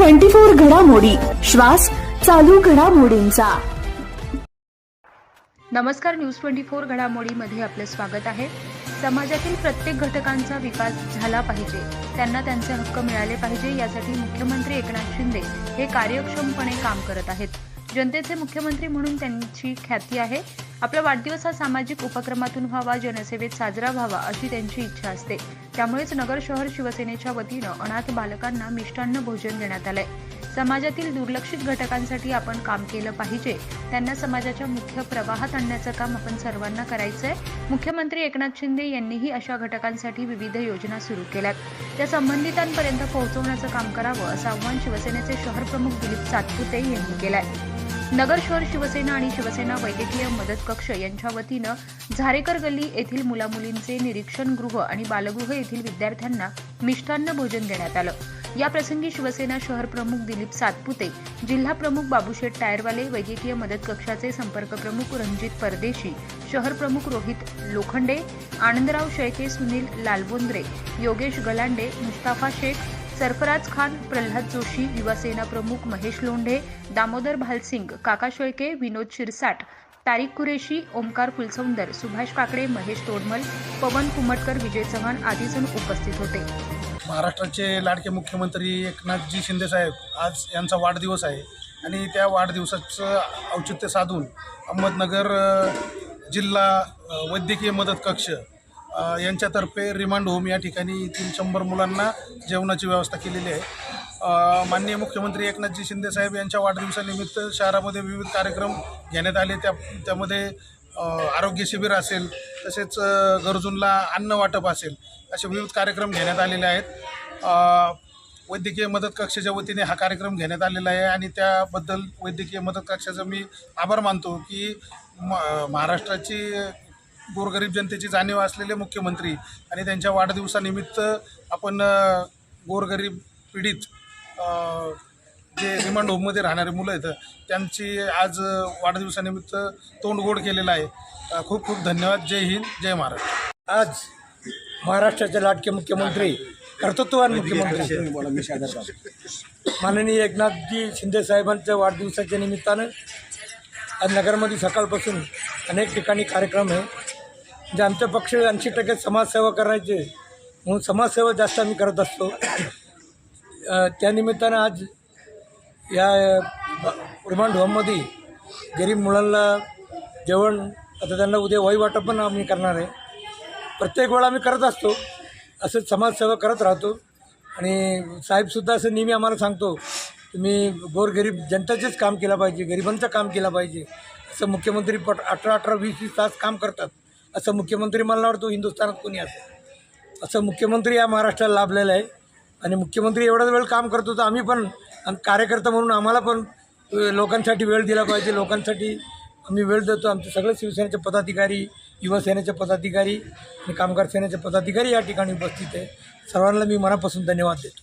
Twenty four घडामोडी. श्वास चालू घडामोडींचा. नमस्कार न्यूज ट्वेंटी फोर घडामोडीमध्ये आपले स्वागत आहे. समाजातील प्रत्येक घटकांचा विकास झाला पाहिजे. त्यांना त्यांचे हक्क मिळाले पाहिजे यासाठी मुख्यमंत्री एकनाथ शिंदे हे कार्यक्षमपणे काम करत आहेत. जनतेचे मुख्यमंत्री म्हणून त्यांची ख्याती आहे. आपला वाढदिवस हा सामाजिक उपक्रमातून व्हावा जनसेवेत साजरा व्हावा अशी त्यांची इच्छा असते. त्यामुळेच नगर शहर शिवसेनेच्या वतीनं अनाथ बालकांना मिष्टान्न भोजन देण्यात आलंय. समाजातील दुर्लक्षित घटकांसाठी आपण काम केलं पाहिजे. त्यांना समाजाच्या मुख्य प्रवाहात आणण्याचं काम आपण सर्वांना करायचंय. मुख्यमंत्री एकनाथ शिंदे यांनीही अशा घटकांसाठी विविध योजना सुरू केल्यात. त्या संबंधितांपर्यंत पोहोचवण्याचं काम करावं असं आव्हान शिवसेनेचे शहर प्रमुख दिलीप सातपुते यांनी केलंय. नगर शहर शिवसेना आणि शिवसेना वैद्यकीय मदत कक्ष यांच्या वतीनं झारेकर गल्ली येथील मुलामुलींचे निरीक्षण गृह आणि बालगृह येथील विद्यार्थ्यांना मिष्टान्न भोजन देण्यात आलं. याप्रसंगी शिवसेना शहर प्रमुख दिलीप सातपुते जिल्हा प्रमुख बाबूशेठ टायरवाले वैद्यकीय मदत कक्षाचे संपर्क प्रमुख रणजित परदेशी शहर प्रमुख रोहित लोखंडे आनंदराव शेळके सुनील लालबोंद्रे योगेश गलांडे मुस्ताफा शेख सरफराज खान प्रल्हाद जोशी युवासेना प्रमुख महेश लोंढे दामोदर भालसिंग काका शेळके विनोद शिरसाट तारिक कुरेशी ओमकार फुलसौंदर सुभाष काकडे महेश तोडमल पवन कुमटकर विजय चव्हाण आदी जण उपस्थित होते. महाराष्ट्राचे लाडके मुख्यमंत्री एकनाथजी शिंदेसाहेब आज यांचा वाढदिवस आहे आणि त्या वाढदिवसाचं औचित्य साधून अहमदनगर जिल्हा वैद्यकीय मदत कक्ष यांच्यातर्फे रिमांड होम या ठिकाणी तीन शंभर मुलांना जेवणाची व्यवस्था केलेली आहे. माननीय मुख्यमंत्री एकनाथजी शिंदेसाहेब यांच्या वाढदिवसानिमित्त शहरामध्ये विविध कार्यक्रम घेण्यात आले. त्या त्यामध्ये आरोग्य शिबिर असेल तसेच गरजूंला गरजूंना अन्न वाटप असेल असे विविध कार्यक्रम घेण्यात आलेले आहेत. वैद्यकीय मदत कक्षाच्या वतीने हा कार्यक्रम घेण्यात आलेला आहे आणि त्याबद्दल वैद्यकीय मदत कक्षाचा मी आभार मानतो की म महाराष्ट्राची गोरगरीब जनतेची जाणीव असलेले मुख्यमंत्री आणि त्यांच्या वाढदिवसानिमित्त आपण गोरगरीब पीडित जे रिमांड होममध्ये राहणारे मुलं आहेत त्यांची आज वाढदिवसानिमित्त तोंड गोड केलेलं आहे. खूप खूप धन्यवाद. जय हिंद जय महाराष्ट्र. आज महाराष्ट्राचे लाडके मुख्यमंत्री कर्तृत्ववान मुख्यमंत्री. माननीय एकनाथजी शिंदे साहेबांच्या वाढदिवसाच्या निमित्तानं आज नगरमध्ये सकाळपासून अनेक ठिकाणी कार्यक्रम आहे जे आमच्या पक्ष ऐंशी टक्के समाजसेवा करायचे म्हणून समाजसेवा जास्त आम्ही करत असतो. त्यानिमित्तानं आज या उर्मांड रिमांड होममध्ये गरीब मुलांना जेवण आता त्यांना उद्या वही वाटप पण आम्ही करणार आहे. प्रत्येक वेळा आम्ही करत असतो असं समाजसेवा करत राहतो. आणि साहेबसुद्धा असं नेहमी आम्हाला सांगतो तुम्ही गोरगरीब जनतेचेच काम केलं पाहिजे गरिबांचं काम केलं पाहिजे. असं मुख्यमंत्री पट अठरा अठरा वीस वीस तास काम करतात. असं मुख्यमंत्री मला वाटतो हिंदुस्थानात कोणी असं असं मुख्यमंत्री या महाराष्ट्राला लाभलेलं आहे. आणि मुख्यमंत्री एवढाच वेळ काम करतो तर आम्ही पण कार्यकर्ता म्हणून आम्हाला पण लोकांसाठी वेळ दिला पाहिजे. लोकांसाठी आम्ही वेळ देतो. आमचे सगळे शिवसेनेचे पदाधिकारी युवासेनेचे पदाधिकारी आणि कामगार सेनेचे पदाधिकारी या ठिकाणी उपस्थित आहे. सर्वांना मी मनापासून धन्यवाद देतो.